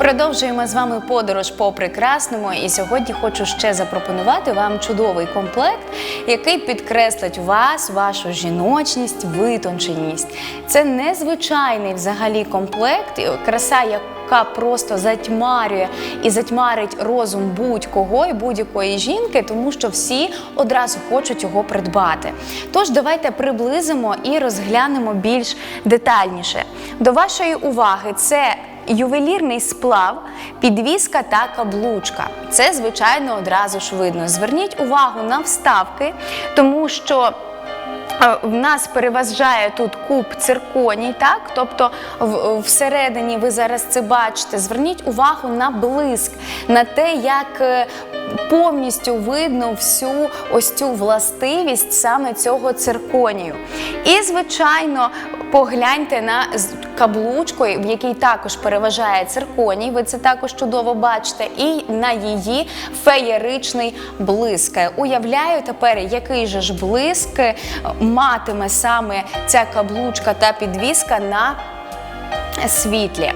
Продовжуємо з вами подорож по прекрасному. І сьогодні хочу ще запропонувати вам чудовий комплект, який підкреслить вас, вашу жіночність, витонченість. Це незвичайний взагалі комплект, краса, яка просто затьмарює і затьмарить розум будь-кого і будь-якої жінки, тому що всі одразу хочуть його придбати. Тож давайте приблизимо і розглянемо більш детальніше. До вашої уваги це Ювелірний сплав, підвіска та каблучка. Це, звичайно, одразу ж видно. Зверніть увагу на вставки, тому що. е, В нас переважає тут куб цирконій, так? Тобто всередині ви зараз це бачите. Зверніть увагу на блиск, на те, як е, повністю видно всю ось цю властивість саме цього цирконію. І, звичайно, погляньте на каблучку, в якій також переважає цирконій. Ви це також чудово бачите, і на її феєричний блиск. Уявляю тепер, який же ж блиск е, матиме саме ця каблучка та підвіска на світлі.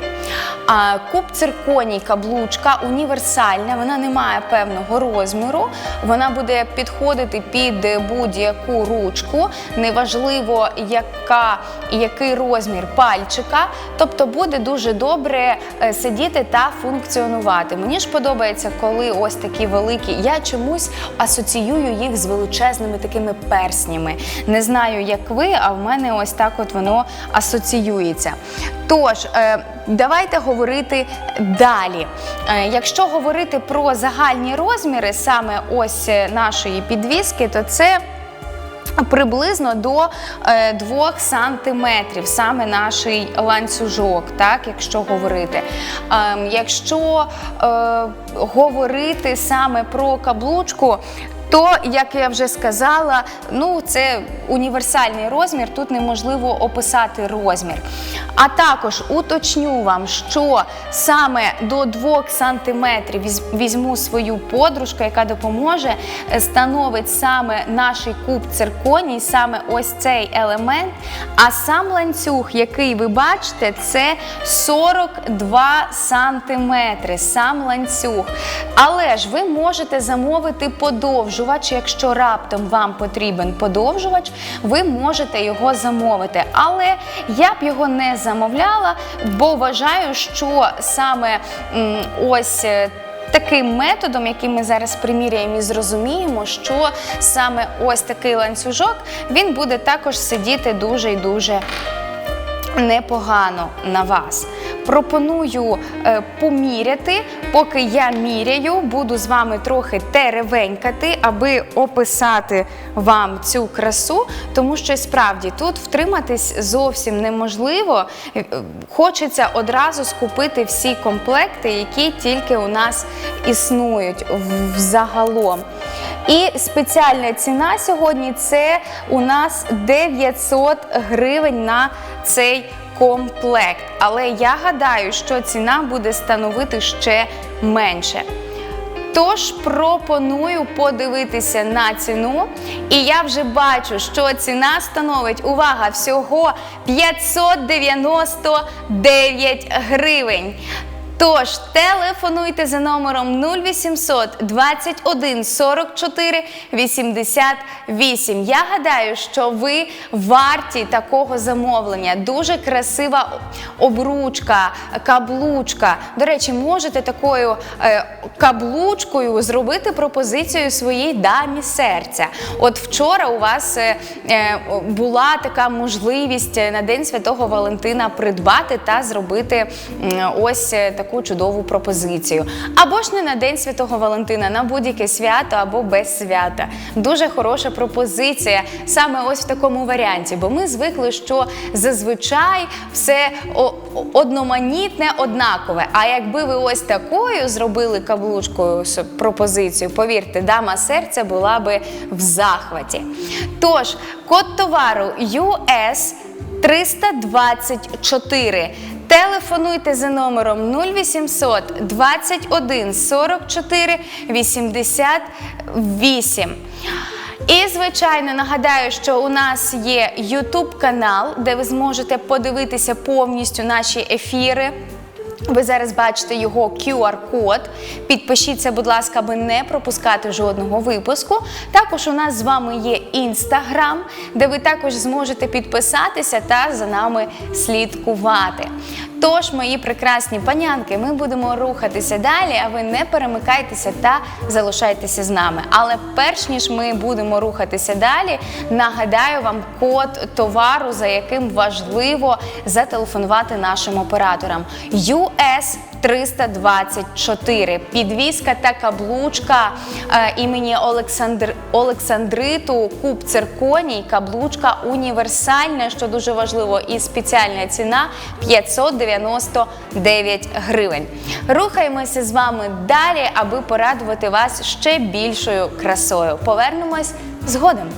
А куб цирконій каблучка універсальна, вона не має певного розміру. Вона буде підходити під будь-яку ручку, неважливо, яка який розмір пальчика. Тобто буде дуже добре е, сидіти та функціонувати. Мені ж подобається, коли ось такі великі. Я чомусь асоціюю їх з величезними такими перснями. Не знаю, як ви, а в мене ось так от воно асоціюється. Тож, е, давайте говорити далі. Е, Якщо говорити про загальні розміри саме ось е, нашої підвіски, то це Приблизно до е, 2 сантиметрів саме наш ланцюжок, так, якщо говорити. Ем, якщо е, говорити саме про каблучку, то, як я вже сказала, ну це універсальний розмір, тут неможливо описати розмір. А також уточню вам, що саме до 2 сантиметрів візь- візьму свою подружку, яка допоможе, е, становить саме наш куб цирконій, саме ось цей елемент. А сам ланцюг, який ви бачите, це 42 сантиметри, сам ланцюг. Але ж ви можете замовити подовжувач, якщо раптом вам потрібен подовжувач, ви можете його замовити. Але я б його не замовляла, бо вважаю, що саме ось. е, Таким методом, який ми зараз приміряємо і зрозуміємо, що саме ось такий ланцюжок він буде також сидіти дуже і дуже непогано на вас. Пропоную е, поміряти, поки я міряю, буду з вами трохи теревенькати, аби описати вам цю красу, тому що справді тут втриматись зовсім неможливо. Е, е, Хочеться одразу скупити всі комплекти, які тільки у нас існують взагалом. І спеціальна ціна сьогодні це у нас 900 гривень на цей комплект. Але я гадаю, що ціна буде становити ще менше. Тож пропоную подивитися на ціну. І я вже бачу, що ціна становить увага всього 599 гривень. Тож телефонуйте за номером 0800 21 44 88. Я гадаю, що ви варті такого замовлення. Дуже красива обручка, каблучка. До речі, можете такою е, каблучкою зробити пропозицію своїй дамі серця. От вчора у вас е, е, була така можливість на День Святого Валентина придбати та зробити м, ось е, таку чудову пропозицію. Або ж не на День Святого Валентина, на будь-яке свято або без свята. Дуже хороша пропозиція саме ось в такому варіанті, бо ми звикли, що зазвичай все одноманітне, однакове. А якби ви ось такою зробили каблучкою пропозицію, повірте, дама серця була би в захваті. Тож, код товару US 324. Телефонуйте за номером 0800 21 44 88. І, звичайно, нагадаю, що у нас є YouTube канал, де ви зможете подивитися повністю наші ефіри. Ви зараз бачите його QR-код. Підпишіться, будь ласка, аби не пропускати жодного випуску. Також у нас з вами є інстаграм, де ви також зможете підписатися та за нами слідкувати. Тож, мої прекрасні панянки, ми будемо рухатися далі, а ви не перемикайтеся та залишайтеся з нами. Але перш ніж ми будемо рухатися далі, нагадаю вам код товару, за яким важливо зателефонувати нашим операторам. US 324. Підвізка та каблучка е, імені Олександр... Олександриту, куб цирконій, каблучка універсальна, що дуже важливо, і спеціальна ціна 599 гривень. Рухаємося з вами далі, аби порадувати вас ще більшою красою. Повернемось згодом.